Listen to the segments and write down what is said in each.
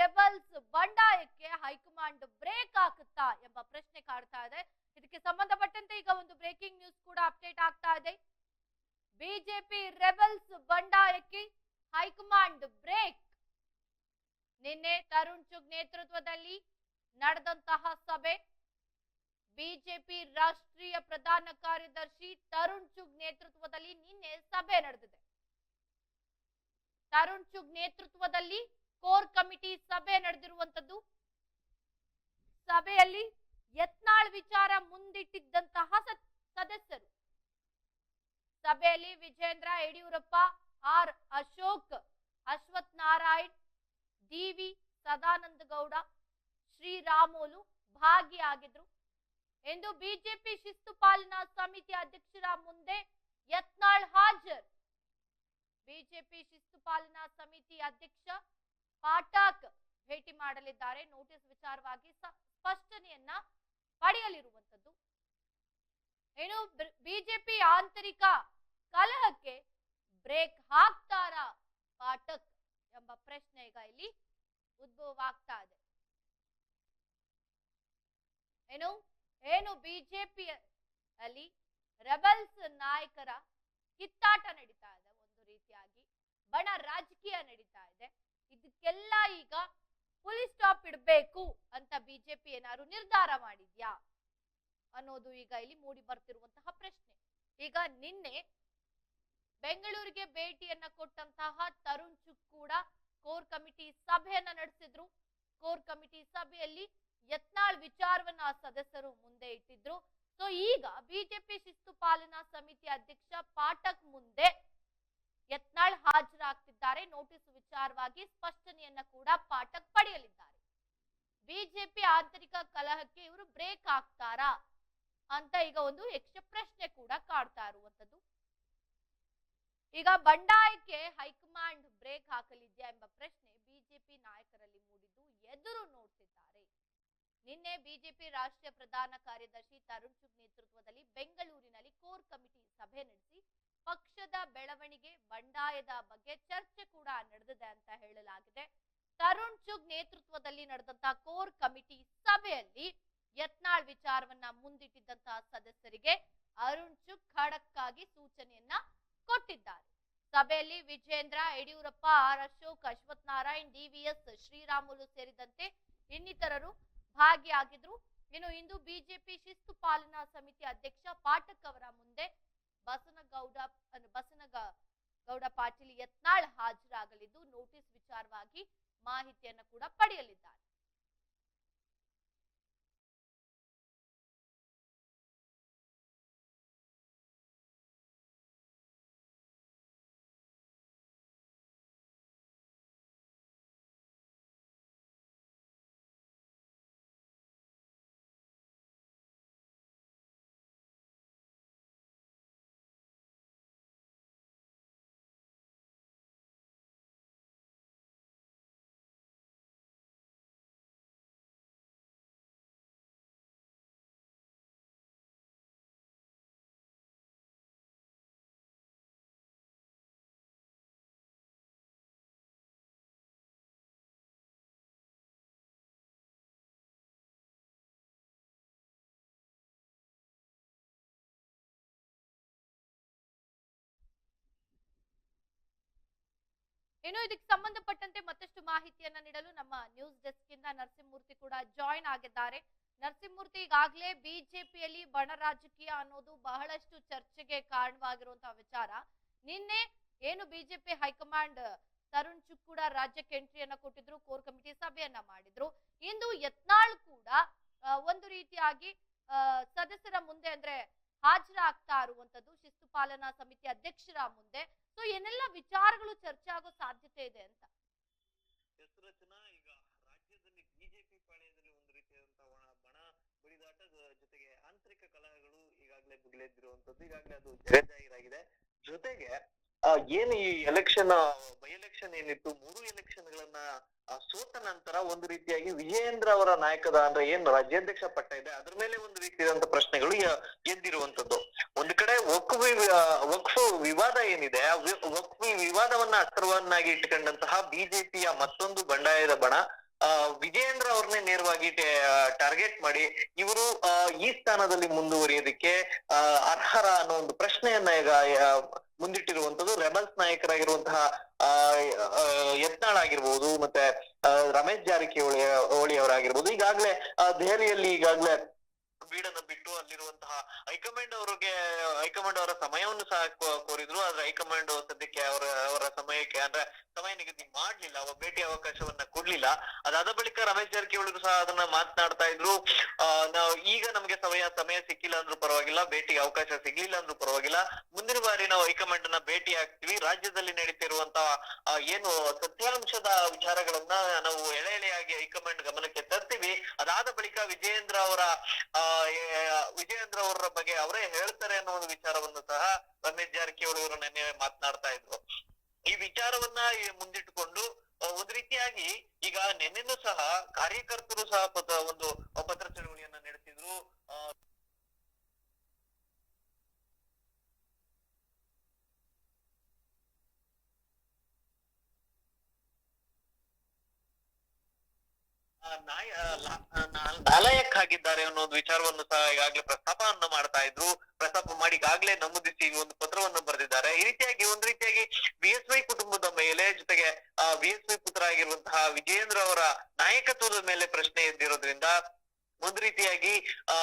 Rebels ಬಂಡಾಯಕ್ಕೆ high command break ಹಾಕುತ್ತಾ ಎಂಬ ಪ್ರಶ್ನೆ ಕಾಡ್ತಾ ಇದೆ. ಇದಕ್ಕೆ ಸಂಬಂಧಪಟ್ಟಂತೆ ಈಗ ಒಂದು ಬ್ರೇಕಿಂಗ್ ನ್ಯೂಸ್ ಕೂಡ ಅಪ್ಡೇಟ್ ಆಗ್ತಾ ಇದೆ. ಬಿಜೆಪಿ ರೆಬಲ್ಸ್ ಬಂಡಾಯಕ್ಕೆ ಹೈಕಮಾಂಡ್ ಬ್ರೇಕ್. ನಿನ್ನೆ ತರುಣ್ ಚುಗ್ ನೇತೃತ್ವದಲ್ಲಿ ನಡೆದಂತಹ ಸಭೆ. ಬಿಜೆಪಿ ರಾಷ್ಟ್ರೀಯ ಪ್ರಧಾನ ಕಾರ್ಯದರ್ಶಿ ತರುಣ್ ಚುಗ್ ನೇತೃತ್ವದಲ್ಲಿ ನಿನ್ನೆ ಸಭೆ ನಡೆದಿದೆ. ತರುಣ್ ಚುಗ್ ನೇತೃತ್ವದಲ್ಲಿ ಕೋರ್ ಕಮಿಟಿ ಸಭೆ ನಡೆದಿರುವಂತದ್ದು ಸಭೆಯಲ್ಲಿ ಯತ್ನಾಳ್ ವಿಚಾರ ಮುಂದಿಟ್ಟಿದ್ದಂತಹ ಸದಸ್ಯರು. ಸಭೆಯಲ್ಲಿ ವಿಜೇಂದ್ರ ಯಡಿಯೂರಪ್ಪ, ಆರ್ ಅಶೋಕ್ ಅಶ್ವಥ್ ನಾರಾಯಣ್ ಡಿವಿ ಸದಾನಂದ ಗೌಡ ಶ್ರೀರಾಮೋಲು ಭಾಗಿಯಾಗಿದ್ರು. ಎಂದು ಬಿಜೆಪಿ ಶಿಸ್ತು ಪಾಲನಾ ಸಮಿತಿ ಅಧ್ಯಕ್ಷರ ಮುಂದೆ ಯತ್ನಾಳ್ ಹಾಜರ್. ಬಿಜೆಪಿ ಶಿಸ್ತು ಪಾಲನಾ ಸಮಿತಿ ಅಧ್ಯಕ್ಷ ಪಾಠಕ್ ಭೇಟಿ ಮಾಡಲಿದ್ದಾರೆ. ನೋಟಿಸ್ ವಿಚಾರವಾಗಿ ಸ್ಪಷ್ಟನೆಯನ್ನ ಪಡೆಯಲಿರುವಂತದ್ದು ಏನು ಬಿಜೆಪಿ ಆಂತರಿಕ ಕಲಹಕ್ಕೆ ಬ್ರೇಕ್ ಹಾಕ್ತಾರಾ ಪಾಠಕ್ ಎಂಬ ಪ್ರಶ್ನೆ ಈಗ ಇಲ್ಲಿ ಉದ್ಭವವಾಗ್ತಾ ಇದೆ. ಏನು ಏನು ಬಿಜೆಪಿ ಅಲ್ಲಿ ರೆಬಲ್ಸ್ ನಾಯಕರ ಕಿತ್ತಾಟ ನಡೀತಾ ಇದೆ. ಒಂದು ರೀತಿಯಾಗಿ ಬಣ ರಾಜಕೀಯ ನಡೀತಾ ಇದೆ. ಇದಕ್ಕೆಲ್ಲ ಈಗ ಫುಲ್ ಸ್ಟಾಪ್ ಇಡಬೇಕು ಅಂತ ಬಿಜೆಪಿ ಏನಾದ್ರು ನಿರ್ಧಾರ ಮಾಡಿದ್ಯಾ? ಅನ್ನೋದು ಈಗ ಇಲ್ಲಿ ಮೂಡಿ ಬರ್ತಿರುವಂತಹ ಪ್ರಶ್ನೆ. ಈಗ ನಿನ್ನೆ ಬೆಂಗಳೂರಿಗೆ ಭೇಟಿಯನ್ನ ಕೊಟ್ಟಂತಹ ತರುಣ್ ಚುಕ್ ಕೂಡ ಕೋರ್ ಕಮಿಟಿ ಸಭೆಯನ್ನ ನಡೆಸಿದ್ರು. ಕೋರ್ ಕಮಿಟಿ ಸಭೆಯಲ್ಲಿ ಯತ್ನಾಳ್ ವಿಚಾರವನ್ನ ಸದಸ್ಯರು ಮುಂದೆ ಇಟ್ಟಿದ್ರು. ಸೊ ಈಗ ಬಿಜೆಪಿ ಶಿಸ್ತು ಪಾಲನಾ ಸಮಿತಿ ಅಧ್ಯಕ್ಷ ಪಾಠಕ್ ಮುಂದೆ ಯತ್ನಾಳ್ ಹಾಜರಾಗ್ತಿದ್ದಾರೆ. ನೋಟಿಸ್ ವಿಚಾರವಾಗಿ ಸ್ಪಷ್ಟನೆಯನ್ನ ಕೂಡ ಪಾಠಕ್ ಪಡೆಯಲಿದ್ದಾರೆ. ಬಿಜೆಪಿ ಆಂತರಿಕ ಕಲಹಕ್ಕೆ ಇವರು ಬ್ರೇಕ್ ಹಾಕ್ತಾರಾ ಅಂತ ಈಗ ಒಂದು ಯಕ್ಷ ಪ್ರಶ್ನೆ ಕೂಡ ಕಾಡ್ತಾ ಇರುವಂತದ್ದು ಈಗ ಬಂಡಾಯಕ್ಕೆ ಹೈಕಮಾಂಡ್ ಬ್ರೇಕ್ ಹಾಕಲಿದ್ಯಾ ಎಂಬ ಪ್ರಶ್ನೆ ಬಿಜೆಪಿ ನಾಯಕರಲ್ಲಿ ಮೂಡಿದ್ದು ಎದುರು ನೋಡ್ತಿದ್ದಾರೆ. ನಿನ್ನೆ ಬಿಜೆಪಿ ರಾಷ್ಟ್ರೀಯ ಪ್ರಧಾನ ಕಾರ್ಯದರ್ಶಿ ತರುಣ್ ಚುಗ್ ನೇತೃತ್ವದಲ್ಲಿ ಬೆಂಗಳೂರಿನಲ್ಲಿ ಕೋರ್ ಕಮಿಟಿ ಸಭೆ ನಡೆಸಿ ಪಕ್ಷದ ಬೆಳವಣಿಗೆ ಬಂಡಾಯದ ಬಗ್ಗೆ ಚರ್ಚೆ ಕೂಡ ನಡೆದಿದೆ ಅಂತ ಹೇಳಲಾಗಿದೆ. ತರುಣ್ ಚುಗ್ ನೇತೃತ್ವದಲ್ಲಿ ನಡೆದಂತಹ ಕೋರ್ ಕಮಿಟಿ ಸಭೆಯಲ್ಲಿ ಯತ್ನಾಳ್ ವಿಚಾರವನ್ನ ಮುಂದಿಟ್ಟಿದ್ದಂತಹ ಸದಸ್ಯರಿಗೆ ಅರುಣ್ ಚುಗ್ ಖಡಕ್ಕಾಗಿ ಸೂಚನೆಯನ್ನ ಕೊಟ್ಟಿದ್ದಾರೆ. ಸಭೆಯಲ್ಲಿ ವಿಜೇಂದ್ರ, ಯಡಿಯೂರಪ್ಪ, ಆರ್ ಅಶೋಕ್, ಅಶ್ವಥ್ ನಾರಾಯಣ್ ಡಿವಿಎಸ್ ಶ್ರೀರಾಮುಲು ಸೇರಿದಂತೆ ಇನ್ನಿತರರು ಭಾಗಿಯಾಗಿದ್ರು. ಇನ್ನು ಇಂದು ಬಿಜೆಪಿ ಶಿಸ್ತು ಪಾಲನಾ ಸಮಿತಿ ಅಧ್ಯಕ್ಷ ಪಾಠಕ್ ಅವರ ಮುಂದೆ ಬಸನಗೌಡ ಬಸನಗ ಗೌಡ ಪಾಟೀಲ್ ಯತ್ನಾಳ್ ಹಾಜರಾಗಲಿದ್ದು ನೋಟಿಸ್ ವಿಚಾರವಾಗಿ ಮಾಹಿತಿಯನ್ನು ಕೂಡ ಪಡೆಯಲಿದ್ದಾರೆ. ಇನ್ನು ಇದಕ್ಕೆ ಸಂಬಂಧಪಟ್ಟಂತೆ ಮತ್ತಷ್ಟು ಮಾಹಿತಿಯನ್ನ ನೀಡಲು ನಮ್ಮ ನ್ಯೂಸ್ ಡೆಸ್ಕ್ ಇಂದ ನರಸಿಂಹಮೂರ್ತಿ ಕೂಡ ಜಾಯಿನ್ ಆಗಿದ್ದಾರೆ. ನರಸಿಂಹಮೂರ್ತಿ, ಈಗಾಗಲೇ ಬಿಜೆಪಿಯಲ್ಲಿ ಬಣ ರಾಜಕೀಯ ಅನ್ನೋದು ಬಹಳಷ್ಟು ಚರ್ಚೆಗೆ ಕಾರಣವಾಗಿರುವಂತಹ ವಿಚಾರ. ನಿನ್ನೆ ಏನು ಬಿಜೆಪಿ ಹೈಕಮಾಂಡ್ ತರುಣ್ ಚುಕ್ ಕೂಡ ರಾಜ್ಯಕ್ಕೆ ಎಂಟ್ರಿಯನ್ನ ಕೊಟ್ಟಿದ್ರು, ಕೋರ್ ಕಮಿಟಿ ಸಭೆಯನ್ನ ಮಾಡಿದ್ರು. ಇಂದು ಯತ್ನಾಳ್ ಕೂಡ ಒಂದು ರೀತಿಯಾಗಿ ಸದಸ್ಯರ ಮುಂದೆ ಅಂದ್ರೆ ಹಾಜರಾಗ್ತಾ ಇರುವಂತದ್ದು ಶಿಸ್ತು ಪಾಲನಾ ಸಮಿತಿ ಅಧ್ಯಕ್ಷರ ಮುಂದೆ. ಸೊ ಏನೆಲ್ಲ ವಿಚಾರಗಳು ಚರ್ಚೆ ಆಗೋ ಸಾಧ್ಯತೆ ಇದೆ ಅಂತ? ಈಗ ರಾಜ್ಯದಲ್ಲಿ ಬಿಜೆಪಿ ಪಾಳ್ಯದಲ್ಲಿ ಒಂದು ರೀತಿಯಾದಂತಹ ಬಣ ಬಡಿದಾಟದ ಜೊತೆಗೆ ಆಂತರಿಕ ಕಲಹಗಳು ಈಗಾಗಲೇ ಬುಗಿಲೆದ್ದಿರುವಂತದ್ದು ಈಗಾಗಲೇ ಅದು ಜಾಹೀರಾಗಿದೆ ಜೊತೆಗೆ ಏನು ಈ ಎಲೆಕ್ಷನ್ ಬೈ ಎಲೆಕ್ಷನ್ ಏನಿತ್ತು ಮೂರು ಎಲೆಕ್ಷನ್ ಗಳನ್ನ ಆ, ಸೋತ ನಂತರ ಒಂದು ರೀತಿಯಾಗಿ ವಿಜಯೇಂದ್ರ ಅವರ ನಾಯಕದ ಅಂದ್ರೆ ಏನ್ ರಾಜ್ಯಾಧ್ಯಕ್ಷ ಪಟ್ಟ ಇದೆ, ಅದ್ರ ಮೇಲೆ ಒಂದು ರೀತಿಯಾದಂತ ಪ್ರಶ್ನೆಗಳು ಎದ್ದಿರುವಂತದ್ದು ಒಂದು ಕಡೆ ವಕ್ಫ್ ವಕ್ಫ್ ವಿವಾದ ಏನಿದೆ ವಕ್ಫ್ ವಿವಾದವನ್ನ ಅಸ್ತ್ರವನ್ನಾಗಿ ಇಟ್ಕೊಂಡಂತಹ ಬಿಜೆಪಿಯ ಮತ್ತೊಂದು ಬಂಡಾಯದ ಬಣ ವಿಜಯೇಂದ್ರ ಅವ್ರನ್ನೇ ನೇರವಾಗಿ ಟಾರ್ಗೆಟ್ ಮಾಡಿ ಇವರು ಈ ಸ್ಥಾನದಲ್ಲಿ ಮುಂದುವರಿಯೋದಕ್ಕೆ ಅರ್ಹರ ಅನ್ನೋ ಒಂದು ಪ್ರಶ್ನೆಯನ್ನ ಈಗ ಮುಂದಿಟ್ಟಿರುವಂತದ್ದು ರೆಬಲ್ಸ್ ನಾಯಕರಾಗಿರುವಂತಹ ಆ ಆಗಿರ್ಬೋದು ಮತ್ತೆ ರಮೇಶ್ ಜಾರಕಿಹೊಳಿ ಹೋಳಿ ಅವರಾಗಿರ್ಬೋದು ಈಗಾಗ್ಲೇ ದೆಹಲಿಯಲ್ಲಿ ಈಗಾಗ್ಲೇ ಬೀಡನ್ನು ಬಿಟ್ಟು ಅಲ್ಲಿರುವಂತಹ ಹೈಕಮಾಂಡ್ ಅವರಿಗೆ ಹೈಕಮಾಂಡ್ ಅವರ ಸಮಯವನ್ನು ಸಹ ಕೋರಿದ್ರು. ಆದ್ರೆ ಹೈಕಮಾಂಡ್ ಸದ್ಯಕ್ಕೆ ಅವರ ಅವರ ಸಮಯಕ್ಕೆ ಅಂದ್ರೆ ಸಮಯ ನಿಗದಿ ಮಾಡ್ಲಿಲ್ಲ. ಅವ ಭೇಟಿ ಅವಕಾಶವನ್ನ ಕೊಡ್ಲಿಲ್ಲ. ಅದಾದ ಬಳಿಕ ರಮೇಶ್ ಜಾರಕಿಹೊಳಿ ಸಹ ಅದನ್ನ ಮಾತನಾಡ್ತಾ ಇದ್ರು. ನಾವು ಈಗ ನಮಗೆ ಸಮಯ ಸಮಯ ಸಿಕ್ಕಿಲ್ಲ ಅಂದ್ರೂ ಪರವಾಗಿಲ್ಲ. ಭೇಟಿಗೆ ಅವಕಾಶ ಸಿಗ್ಲಿಲ್ಲ ಅಂದ್ರೂ ಪರವಾಗಿಲ್ಲ. ಮುಂದಿನ ಬಾರಿ ನಾವು ಹೈಕಮಾಂಡ್ ಅನ್ನ ಭೇಟಿ ಆಗ್ತೀವಿ. ರಾಜ್ಯದಲ್ಲಿ ನಡೀತಿರುವಂತಹ ಏನು ಸತ್ಯಾಂಶದ ವಿಚಾರಗಳನ್ನ ನಾವು ಎಳೆ ಎಳೆಯಾಗಿ ಹೈಕಮಾಂಡ್ ಗಮನಕ್ಕೆ ತರ್ತೀವಿ. ಅದಾದ ಬಳಿಕ ವಿಜಯೇಂದ್ರ ಅವರ ಆ, ವಿಜಯೇಂದ್ರ ಅವರ ಬಗ್ಗೆ ಅವರೇ ಹೇಳ್ತಾರೆ ಅನ್ನೋ ಒಂದು ವಿಚಾರವನ್ನು ಸಹ ರಮೇಶ್ ಜಾರಕಿಹೊಳಿ ಅವರು ನಿನ್ನೆ ಮಾತನಾಡ್ತಾ ಇದ್ರು. ಈ ವಿಚಾರವನ್ನ ಮುಂದಿಟ್ಟುಕೊಂಡು ಒಂದು ರೀತಿಯಾಗಿ ಈಗ ನಿನ್ನೆನೂ ಸಹ ಕಾರ್ಯಕರ್ತರು ಸಹ ಒಂದು ಪತ್ರ ಚಳವಳಿಯನ್ನ ನಡೆಸಿದ್ರು. ನಾಯ ಆ, ಲಾ- ಆ, ನಾ- ನಾಲಾಯಕ್ ಆಗಿದ್ದಾರೆ ಅನ್ನೋ ಒಂದು ವಿಚಾರವನ್ನು ಸಹ ಈಗಾಗಲೇ ಪ್ರಸ್ತಾಪವನ್ನು ಮಾಡ್ತಾ ಇದ್ರು. ಪ್ರಸ್ತಾಪ ಮಾಡಿ ಈಗಾಗಲೇ ನಮೂದಿಸಿ ಒಂದು ಪತ್ರವನ್ನು ಬರೆದಿದ್ದಾರೆ. ಈ ರೀತಿಯಾಗಿ ಒಂದ್ ರೀತಿಯಾಗಿ ಬಿ ಎಸ್ ವೈ ಕುಟುಂಬದ ಮೇಲೆ ಜೊತೆಗೆ ಬಿ ಎಸ್ ವೈ ಪುತ್ರ ಆಗಿರುವಂತಹ ವಿಜಯೇಂದ್ರ ಅವರ ನಾಯಕತ್ವದ ಮೇಲೆ ಪ್ರಶ್ನೆ ಎದ್ದಿರೋದ್ರಿಂದ ಒಂದ್ ರೀತಿಯಾಗಿ, ಆ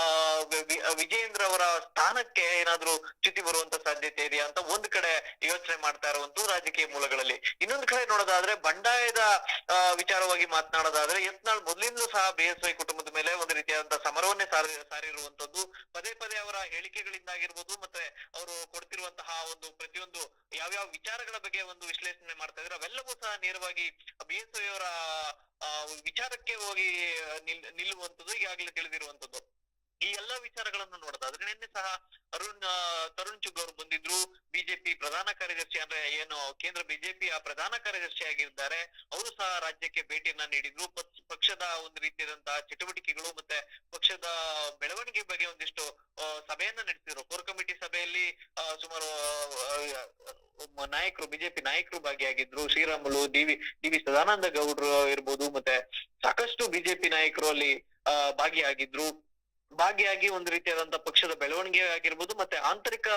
ವಿಜಯೇಂದ್ರ ಅವರ ಸ್ಥಾನಕ್ಕೆ ಏನಾದ್ರೂ ಚ್ಯುತಿ ಬರುವಂತ ಸಾಧ್ಯತೆ ಇದೆಯಾ ಅಂತ ಒಂದ್ ಕಡೆ ಯೋಚನೆ ಮಾಡ್ತಾ ಇರುವಂತ ರಾಜಕೀಯ ಮೂಲಗಳಲ್ಲಿ. ಇನ್ನೊಂದ್ ಕಡೆ ನೋಡೋದಾದ್ರೆ ಬಂಡಾಯದ ವಿಚಾರವಾಗಿ ಮಾತನಾಡೋದಾದ್ರೆ ಎತ್ನಾಳ್ ಮೊದಲಿಂದಲೂ ಸಹ ಬಿ ಎಸ್ ವೈ ಕುಟುಂಬದ ಮೇಲೆ ಒಂದು ರೀತಿಯಾದಂತಹ ಸಮರವನ್ನೇ ಸಾರಿ ಸಾರಿರುವಂತದ್ದು ಪದೇ ಪದೇ ಅವರ ಹೇಳಿಕೆಗಳಿಂದಾಗಿರ್ಬೋದು, ಮತ್ತೆ ಅವರು ಕೊಡ್ತಿರುವಂತಹ ಒಂದು ಪ್ರತಿಯೊಂದು ಯಾವ್ಯಾವ ವಿಚಾರಗಳ ಬಗ್ಗೆ ಒಂದು ವಿಶ್ಲೇಷಣೆ ಮಾಡ್ತಾ ಇದ್ರೆ ಅವೆಲ್ಲವೂ ಸಹ ನೇರವಾಗಿ ಬಿ ಎಸ್ ಅವರ ವಿಚಾರಕ್ಕೆ ಹೋಗಿ ನಿಲ್, ನಿಲ್ಲುವಂಥದ್ದು, ಈಗಾಗಲೇ ತಿಳಿದಿರುವಂತದ್ದು ಈ ಎಲ್ಲಾ ವಿಚಾರಗಳನ್ನು ನೋಡೋದಾದ್ರೆ ನಿನ್ನೆ ಸಹ ಅರುಣ್ ಆ, ತರುಣ್ ಚುಗ್ ಅವರು ಬಂದಿದ್ರು. ಬಿಜೆಪಿ ಪ್ರಧಾನ ಕಾರ್ಯದರ್ಶಿ ಅಂದ್ರೆ ಏನು ಕೇಂದ್ರ ಬಿಜೆಪಿಯ ಪ್ರಧಾನ ಕಾರ್ಯದರ್ಶಿ ಆಗಿದ್ದಾರೆ. ಅವರು ಸಹ ರಾಜ್ಯಕ್ಕೆ ಭೇಟಿಯನ್ನ ನೀಡಿದ್ರು. ಪಕ್ಷ- ಪಕ್ಷದ ಒಂದು ರೀತಿಯಾದಂತಹ ಚಟುವಟಿಕೆಗಳು ಮತ್ತೆ ಪಕ್ಷದ ಬೆಳವಣಿಗೆ ಬಗ್ಗೆ ಒಂದಿಷ್ಟು ಆ, ಸಭೆಯನ್ನ ನಡೆಸಿದ್ರು. ಕೋರ್ ಕಮಿಟಿ ಸಭೆಯಲ್ಲಿ ಆ, ಸುಮಾರು ಆ, ನಾಯಕರು ಬಿಜೆಪಿ ನಾಯಕರು ಭಾಗಿಯಾಗಿದ್ರು. ಶ್ರೀರಾಮುಲು ಡಿವಿ ಡಿವಿ ಸದಾನಂದ ಗೌಡ್ರು ಇರ್ಬೋದು ಮತ್ತೆ ಸಾಕಷ್ಟು ಬಿಜೆಪಿ ನಾಯಕರು ಅಲ್ಲಿ ಆ, ಭಾಗಿಯಾಗಿದ್ರು. ಭಾಗಿಯಾಗಿ ಒಂದು ರೀತಿಯಾದಂತ ಪಕ್ಷದ ಬೆಳವಣಿಗೆ ಆಗಿರ್ಬೋದು, ಮತ್ತೆ ಆಂತರಿಕ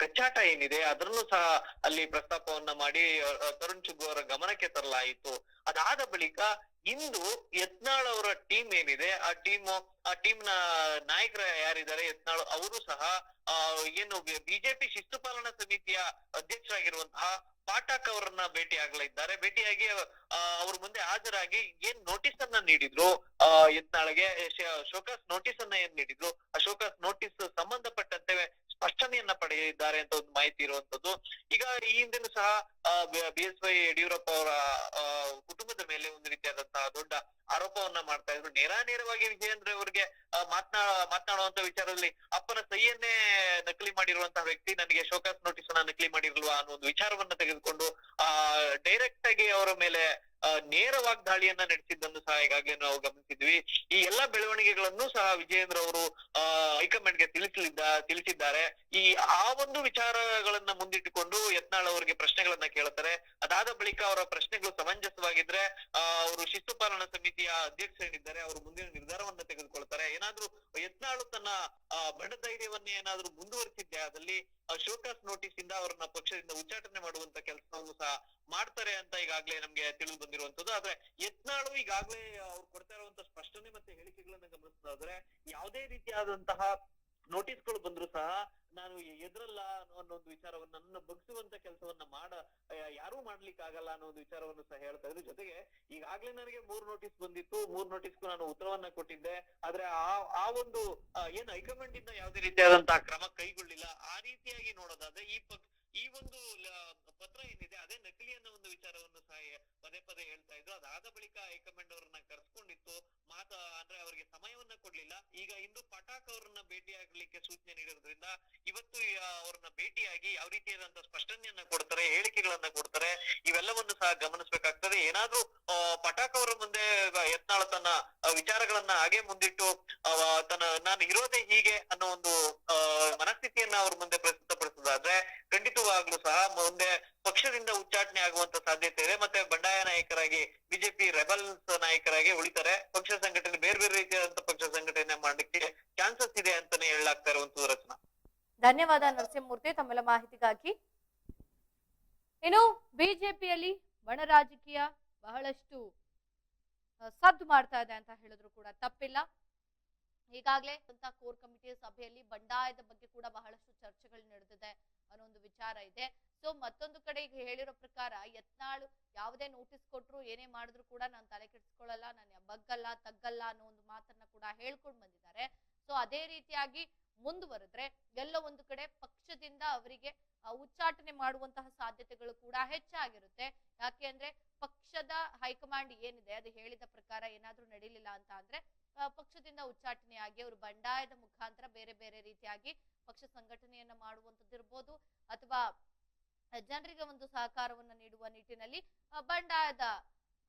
ಕಚ್ಚಾಟ ಏನಿದೆ, ಅದರಲ್ಲೂ ಸಹ ಅಲ್ಲಿ ಪ್ರಸ್ತಾಪವನ್ನ ಮಾಡಿ ತರುಣ್ ಚುಗ್ಗು ಅವರ ಗಮನಕ್ಕೆ ತರಲಾಯಿತು. ಅದಾದ ಬಳಿಕ ಇಂದು ಯತ್ನಾಳ್ ಅವರ ಟೀಮ್ ಏನಿದೆ, ಆ ಟೀಮ್ ಆ ಟೀಮ್ನ ನಾಯಕರ ಯಾರಿದ್ದಾರೆ, ಯತ್ನಾಳ್ ಅವರು ಸಹ ಏನು ಬಿಜೆಪಿ ಶಿಸ್ತು ಪಾಲನಾ ಸಮಿತಿಯ ಅಧ್ಯಕ್ಷರಾಗಿರುವಂತಹ ಪಾಠಕ್ ಅವರನ್ನ ಭೇಟಿ ಆಗಲಿದ್ದಾರೆ. ಭೇಟಿಯಾಗಿ ಅವ್ರ ಮುಂದೆ ಹಾಜರಾಗಿ ಏನ್ ನೋಟಿಸ್ ಅನ್ನ ನೀಡಿದ್ರು? ಯತ್ನಾಳ್ಗೆ ಶೋಕಾಸ್ ನೋಟಿಸ್ ಅನ್ನ ಏನ್ ನೀಡಿದ್ರು? ಆ ಶೋಕಾಸ್ ನೋಟಿಸ್ ಸಂಬಂಧಪಟ್ಟಂತೆ ಸ್ಪಷ್ಟನೆಯನ್ನ ಪಡೆದಿದ್ದಾರೆ ಅಂತ ಒಂದು ಮಾಹಿತಿ ಇರುವಂತದ್ದು. ಈಗ ಈ ಹಿಂದೆನೂ ಸಹ ಬಿ ಎಸ್ ವೈ ಯಡಿಯೂರಪ್ಪ ಅವರ ಕುಟುಂಬದ ಮೇಲೆ ಒಂದು ರೀತಿಯಾದಂತಹ ದೊಡ್ಡ ಆರೋಪವನ್ನ ಮಾಡ್ತಾ ಇದ್ರು. ನೇರ ನೇರವಾಗಿ ವಿಜಯೇಂದ್ರ ಅವರಿಗೆ ಮಾತನಾ ಮಾತ್ನಾ, ಮಾತನಾಡುವಂತ ವಿಚಾರದಲ್ಲಿ ಅಪ್ಪನ ಸಹಿಯನ್ನೇ ನಕಲಿ ಮಾಡಿರುವಂತಹ ವ್ಯಕ್ತಿ ನನಗೆ ಶೋಕಾಸ್ ನೋಟಿಸ್ ಅನ್ನ ನಕಲಿ ಮಾಡಿರ್ಲ್ವಾ ಅನ್ನೋ ಒಂದು ವಿಚಾರವನ್ನ ತೆಗೆದುಕೊಂಡು, ಆ ಡೈರೆಕ್ಟ್ ಆಗಿ ಅವರ ಮೇಲೆ ನೇರ ವಾಗ್ದಾಳಿಯನ್ನ ನಡೆಸಿದ್ದನ್ನು ಸಹ ಈಗಾಗಲೇ ನಾವು ಗಮನಿಸಿದ್ವಿ. ಈ ಎಲ್ಲಾ ಬೆಳವಣಿಗೆಗಳನ್ನು ಸಹ ವಿಜಯೇಂದ್ರ ಅವರು ಹೈಕಮಾಂಡ್ಗೆ ತಿಳಿಸಲಿದ್ದ ತಿಳಿಸಿದ್ದಾರೆ. ಈ ಆ ಒಂದು ವಿಚಾರಗಳನ್ನ ಮುಂದಿಟ್ಟುಕೊಂಡು ಯತ್ನಾಳ್ ಅವರಿಗೆ ಪ್ರಶ್ನೆಗಳನ್ನ ಕೇಳ್ತಾರೆ. ಅದಾದ ಬಳಿಕ ಅವರ ಪ್ರಶ್ನೆಗಳು ಸಮಂಜಸವಾಗಿದ್ರೆ ಅವರು ಶಿಸ್ತು ಪಾಲನಾ ಸಮಿತಿಯ ಅಧ್ಯಕ್ಷರೇನಿದ್ದಾರೆ ಅವರು ಮುಂದಿನ ನಿರ್ಧಾರವನ್ನ ತೆಗೆದುಕೊಳ್ತಾರೆ. ಏನಾದ್ರೂ ಯತ್ನಾಳು ತನ್ನ ಆ, ಬಣಧೈರ್ಯವನ್ನ ಏನಾದ್ರೂ ಮುಂದುವರಿಸಿದ್ದೆ ಅದಲ್ಲಿ ಶೋಕಾಸ್ ನೋಟಿಸ್ ಇಂದ ಅವರನ್ನ ಪಕ್ಷದಿಂದ ಉಚ್ಚಾಟನೆ ಮಾಡುವಂತ ಕೆಲಸವನ್ನು ಸಹ ಮಾಡ್ತಾರೆ ಅಂತ ಈಗಾಗ್ಲೇ ನಮ್ಗೆ ತಿಳಿದು ಬಂದಿರುವಂತದ್ದು ಆದ್ರೆ ಯತ್ನಾಳು ಈಗಾಗ್ಲೇ ಅವ್ರು ಕೊಡ್ತಾ ಇರುವಂತ ಸ್ಪಷ್ಟನೆ ಮತ್ತೆ ಹೇಳಿಕೆಗಳನ್ನ ಗಮನಿಸೋದಾದ್ರೆ ಯಾವುದೇ ರೀತಿಯಾದಂತಹ ನೋಟಿಸ್ಗಳು ಬಂದ್ರು ಸಹ ನಾನು ಎದ್ರಲ್ಲ ಅನ್ನೋ ಒಂದು ವಿಚಾರವನ್ನ ನನ್ನ ಬಗ್ಸುವಂತ ಕೆಲಸವನ್ನ ಮಾಡ, ಯಾರು ಮಾಡ್ಲಿಕ್ಕೆ ಆಗಲ್ಲ ಅನ್ನೋ ಒಂದು ವಿಚಾರವನ್ನು ಸಹ ಹೇಳ್ತಾ ಇದ್ರು. ಜೊತೆಗೆ ಈಗಾಗ್ಲೇ ನನಗೆ ಮೂರ್ ನೋಟಿಸ್ ಬಂದಿತ್ತು. ಮೂರ್ ನೋಟಿಸ್ಗೂ ನಾನು ಉತ್ತರವನ್ನ ಕೊಟ್ಟಿದ್ದೆ. ಆದ್ರೆ ಆ ಆ ಒಂದು ಏನ್ ಹೈಕಮಾಂಡ್ ಇಂದ ಯಾವುದೇ ರೀತಿಯಾದಂತಹ ಕ್ರಮ ಕೈಗೊಳ್ಳಿಲ್ಲ. ಆ ರೀತಿಯಾಗಿ ನೋಡೋದಾದ್ರೆ ಈ ಪಕ್ ಈ ಒಂದು ಪತ್ರ ಏನಿದೆ, ಅದೇ ನಕಲಿ ಅನ್ನೋ ಒಂದು ವಿಚಾರವನ್ನು ಸಹ ಪದೇ ಪದೇ ಹೇಳ್ತಾ ಇದ್ರು. ಅದಾದ ಬಳಿಕ ಹೈಕಮಾಂಡ್ ಅವರನ್ನ ಕರ್ಸ್ಕೊಂಡಿತ್ತು. ಮಾತ, ಅಂದ್ರೆ ಅವರಿಗೆ ಸಮಯವನ್ನ ಕೊಡ್ಲಿಲ್ಲ. ಈಗ ಇಂದು ಪಟಾಕ್ ಅವರನ್ನ ಭೇಟಿ ಆಗ್ಲಿಕ್ಕೆ ಸೂಚನೆ ನೀಡಿರೋದ್ರಿಂದ ಇವತ್ತು ಅವ್ರನ್ನ ಭೇಟಿಯಾಗಿ ಯಾವ ರೀತಿಯಾದಂತಹ ಸ್ಪಷ್ಟನೆಯನ್ನ ಕೊಡ್ತಾರೆ, ಹೇಳಿಕೆಗಳನ್ನ ಕೊಡ್ತಾರೆ, ಇವೆಲ್ಲವನ್ನು ಸಹ ಗಮನಿಸಬೇಕಾಗ್ತದೆ. ಏನಾದ್ರೂ ಪಟಾಕ್ ಅವರ ಮುಂದೆ ಯತ್ನಾಳ ತನ್ನ ವಿಚಾರಗಳನ್ನ ಹಾಗೆ ಮುಂದಿಟ್ಟು ತನ್ನ, ನಾನು ಇರೋದೇ ಹೀಗೆ ಅನ್ನೋ ಒಂದು ಮನಸ್ಥಿತಿಯನ್ನ ಅವ್ರ ಮುಂದೆ ಪ್ರಸ್ತುತಪಡಿಸೋದಾದ್ರೆ ಖಂಡಿತ ಇರುವಾಗ್ಲೂ ಸಹ ಮುಂದೆ ಪಕ್ಷದಿಂದ ಉಚ್ಚಾಟನೆ ಆಗುವಂತ ಸಾಧ್ಯತೆ ಇದೆ. ಮತ್ತೆ ಬಂಡಾಯ ನಾಯಕರಾಗಿ ಬಿಜೆಪಿ ರೆಬಲ್ಸ್ ನಾಯಕರಾಗಿ ಉಳಿತಾರೆ. ಪಕ್ಷ ಸಂಘಟನೆ, ಬೇರೆ ಬೇರೆ ರೀತಿಯಾದಂತ ಪಕ್ಷ ಸಂಘಟನೆ ಮಾಡ್ಲಿಕ್ಕೆ ಚಾನ್ಸಸ್ ಇದೆ ಅಂತಾನೆ ಹೇಳಲಾಗ್ತಾ ಇರುವಂತದ್ದು ರಚನಾ. ಧನ್ಯವಾದ ನರಸಿಂಹಮೂರ್ತಿ ತಮ್ಮೆಲ್ಲ ಮಾಹಿತಿಗಾಗಿ. ಇನ್ನು ಬಿಜೆಪಿಯಲ್ಲಿ ಬಣ ರಾಜಕೀಯ ಬಹಳಷ್ಟು ಸದ್ದು ಮಾಡ್ತಾ ಇದೆ ಅಂತ ಹೇಳಿದ್ರು ಕೂಡ ತಪ್ಪಿಲ್ಲ. ಈಗಾಗಲೇ ಅಂತ ಕೋರ್ ಕಮಿಟಿಯ ಸಭೆಯಲ್ಲಿ ಬಂಡಾಯದ ಬಗ್ಗೆ ಕೂಡ ಬಹಳಷ್ಟು ಚರ್ಚೆಗಳು ನಡೆದಿದೆ ಅನ್ನೋ ಒಂದು ವಿಚಾರ ಇದೆ. ಸೊ ಮತ್ತೊಂದು ಕಡೆ ಈಗ ಹೇಳಿರೋ ಪ್ರಕಾರ ಯತ್ನಾಳು ಯಾವುದೇ ನೋಟಿಸ್ ಕೊಟ್ರು ಏನೇ ಮಾಡಿದ್ರು ಕೂಡ ನಾನು ತಲೆ ಕೆಡಿಸ್ಕೊಳ್ಳಲ್ಲ, ನಾನು ಬಗ್ಗಲ್ಲ, ತಗ್ಗಲ್ಲ ಅನ್ನೋ ಒಂದು ಮಾತನ್ನ ಕೂಡ ಹೇಳ್ಕೊಂಡು ಬಂದಿದ್ದಾರೆ. ಸೊ ಅದೇ ರೀತಿಯಾಗಿ ಮುಂದುವರೆದ್ರೆ ಎಲ್ಲ ಒಂದು ಕಡೆ ಪಕ್ಷದಿಂದ ಅವರಿಗೆ ಉಚ್ಚಾಟನೆ ಮಾಡುವಂತಹ ಸಾಧ್ಯತೆಗಳು ಕೂಡ ಹೆಚ್ಚಾಗಿರುತ್ತೆ. ಯಾಕೆ ಅಂದ್ರೆ ಪಕ್ಷದ ಹೈಕಮಾಂಡ್ ಏನಿದೆ, ಅದು ಹೇಳಿದ ಪ್ರಕಾರ ಏನಾದ್ರೂ ನಡೀಲಿಲ್ಲ ಅಂತ ಅಂದ್ರೆ ಪಕ್ಷದಿಂದ ಉಚ್ಚಾಟನೆಯಾಗಿ ಅವರು ಬಂಡಾಯದ ಮುಖಾಂತರ ಬೇರೆ ಬೇರೆ ರೀತಿಯಾಗಿ ಪಕ್ಷ ಸಂಘಟನೆಯನ್ನ ಮಾಡುವಂತದ್ದು ಇರ್ಬೋದು ಅಥವಾ ಜನರಿಗೆ ಒಂದು ಸಹಕಾರವನ್ನ ನೀಡುವ ನಿಟ್ಟಿನಲ್ಲಿ ಬಂಡಾಯದ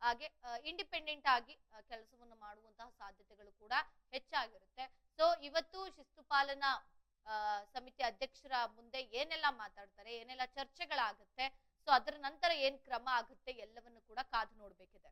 ಹಾಗೆ ಇಂಡಿಪೆಂಡೆಂಟ್ ಆಗಿ ಕೆಲಸವನ್ನು ಮಾಡುವಂತಹ ಸಾಧ್ಯತೆಗಳು ಕೂಡ ಹೆಚ್ಚಾಗಿರುತ್ತೆ. ಸೊ ಇವತ್ತು ಶಿಸ್ತು ಪಾಲನಾ ಸಮಿತಿ ಅಧ್ಯಕ್ಷರ ಮುಂದೆ ಏನೆಲ್ಲ ಮಾತಾಡ್ತಾರೆ, ಏನೆಲ್ಲ ಚರ್ಚೆಗಳಾಗುತ್ತೆ, ಸೊ, ಅದರ ನಂತರ ಏನ್ ಕ್ರಮ ಆಗುತ್ತೆ ಎಲ್ಲವನ್ನು ಕೂಡ ಕಾದು ನೋಡ್ಬೇಕಿದೆ.